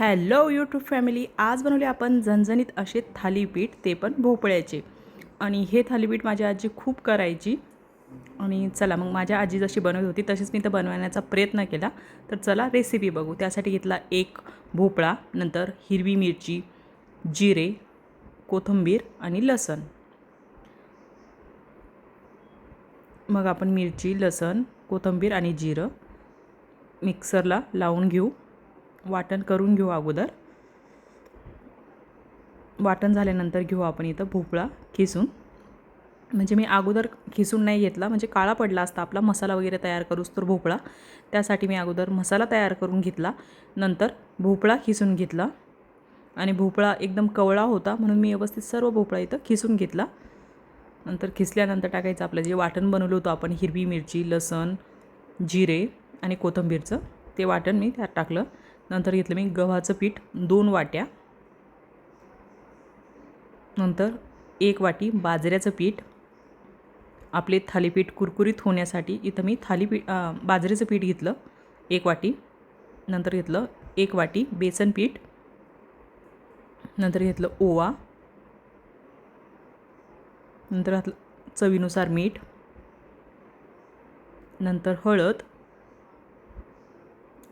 Hello YouTube family आज बनवले आपण झणझणीत असे थालीपीठ ते पण भोपळ्याचे. आणि हे थालीपीठ माझी आजी खूप करायची. आणि चला मग माझ्या आजी जशी बनवत होती तशीच मी तर बनवण्याचा प्रयत्न केला. तर चला रेसिपी बघू. त्यासाठी घेतला एक भोपळा नंतर हिरवी मिरची जिरे कोथिंबीर आणि लसण. मग आपण मिरची लसण कोथिंबीर आणि जिरं मिक्सरला लावून घेऊ. वाटण करून घेऊ अगोदर. वाटण झाल्यानंतर घेऊ आपण इथं भोपळा खिसून. म्हणजे मी अगोदर खिसून नाही घेतला म्हणजे काळा पडला असता आपला मसाला वगैरे तयार करूच तर भोपळा. त्यासाठी मी अगोदर मसाला तयार करून घेतला. नंतर भोपळा खिसून घेतला. आणि भोपळा एकदम कवळा होता म्हणून मी व्यवस्थित सर्व भोपळा इथं खिसून घेतला. नंतर खिसल्यानंतर टाकायचं आपलं जे वाटण बनवलं होतं आपण हिरवी मिरची लसण जिरे आणि कोथिंबीरचं ते वाटण मी त्यात टाकलं. नंतर घेतलं मी गव्हाचं पीठ दोन वाट्या. नंतर एक वाटी बाजऱ्याचं पीठ. आपले थालीपीठ कुरकुरीत होण्यासाठी इथं मी थालीपीठ बाजरीचं पीठ घेतलं एक वाटी. नंतर घेतलं एक वाटी बेसन पीठ. नंतर घेतलं ओवा. नंतर घातलं चवीनुसार मीठ. नंतर हळद.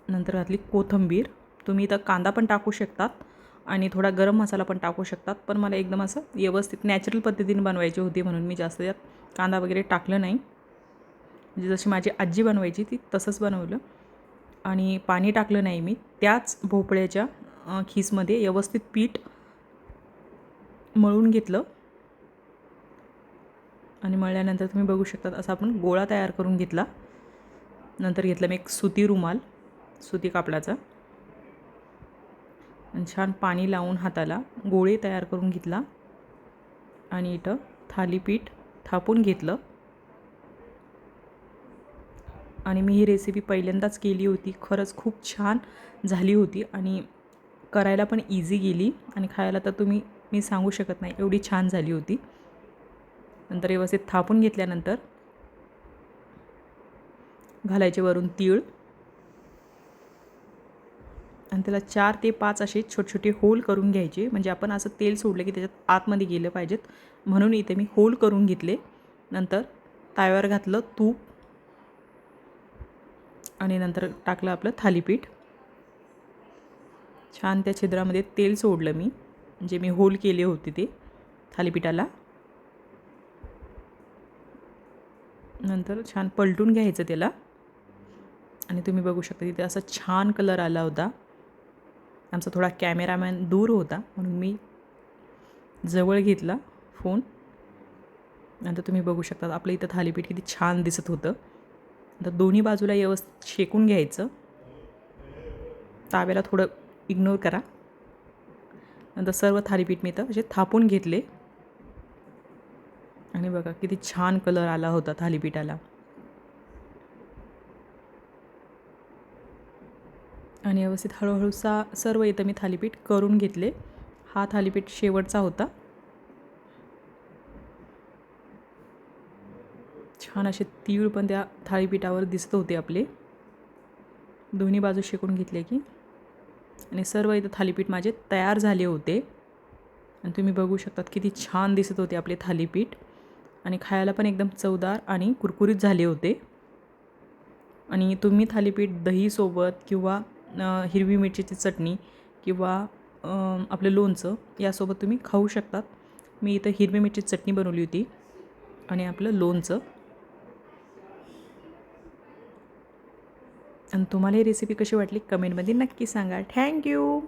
नंतर घातली कोथिंबीर. तुम्ही इथं कांदा पण टाकू शकतात आणि थोडा गरम मसाला पण टाकू शकतात. पण मला एकदम असं व्यवस्थित नॅचरल पद्धतीने बनवायची होती म्हणून मी जास्त यात कांदा वगैरे टाकलं नाही. म्हणजे जशी माझी आजी बनवायची ती तसंच बनवलं. आणि पाणी टाकलं नाही मी. त्याच भोपळ्याच्या खीसमध्ये व्यवस्थित पीठ मळून घेतलं. आणि मळल्यानंतर तुम्ही बघू शकतात असा आपण गोळा तयार करून घेतला. नंतर घेतलं मी एक सुती रुमाल. सुती कापडाचा. आणि छान पाणी लावून हाताला गोळे तयार करून घेतला. आणि इथं थालीपीठ थापून घेतलं. आणि मी ही रेसिपी पहिल्यांदाच केली होती. खरंच खूप छान झाली होती. आणि करायला पण इझी गेली. आणि खायला तर तुम्ही मी सांगू शकत नाही एवढी छान झाली होती. नंतर व्यवस्थित थापून घेतल्यानंतर घालायचे वरून तीळ. आणि त्याला चार ते पाच असे छोटे छोटे होल करून घ्यायचे. म्हणजे आपण असं तेल सोडलं की त्याच्यात आतमध्ये गेलं पाहिजेत. म्हणून इथे मी होल करून घेतले. नंतर ताव्यावर घातलं तूप. आणि नंतर टाकलं आपलं थालीपीठ. छान त्या छिद्रामध्ये तेल सोडलं मी. जे मी होल केले होते ते थालीपीठाला. नंतर छान पलटून घ्यायचं त्याला. आणि तुम्ही बघू शकता तिथे असा छान कलर आला होता. आमचा थोडा कॅमेरामॅन दूर होता म्हणून मी जवळ घेतला फोन. नंतर तुम्ही बघू शकता आपलं इथं थालीपीठ किती छान दिसत होतं. आता दोन्ही बाजूला व्यवस्थित शेकून घ्यायचं. ताव्याला थोडं इग्नोर करा. नंतर सर्व थालीपीठ मी इथं असे थापून घेतले. आणि बघा किती छान कलर आला होता थालीपीठाला. आणि व्यवस्थित हळूहळू सा सर्व इथं मी थालीपीठ करून घेतले. हा थालीपीठ शेवटचा होता. छान असे तीळ पण त्या थाळीपीठावर दिसत होते आपले. दोन्ही बाजू शेकून घेतले की. आणि सर्व इथं थालीपीठ माझे तयार झाले होते. आणि तुम्ही बघू शकतात किती छान दिसत होते आपले थालीपीठ. आणि खायला पण एकदम चवदार आणि कुरकुरीत झाले होते. आणि तुम्ही थालीपीठ दहीसोबत किंवा हिरवी मिरचीची चटणी किंवा आपलं लोणचं यासोबत तुम्ही खाऊ शकतात. मी इथं हिरवी मिरची चटणी बनवली होती आणि आपलं लोणचं. आणि तुम्हाला ही रेसिपी कशी वाटली? कमेंटमध्ये नक्की सांगा. थँक्यू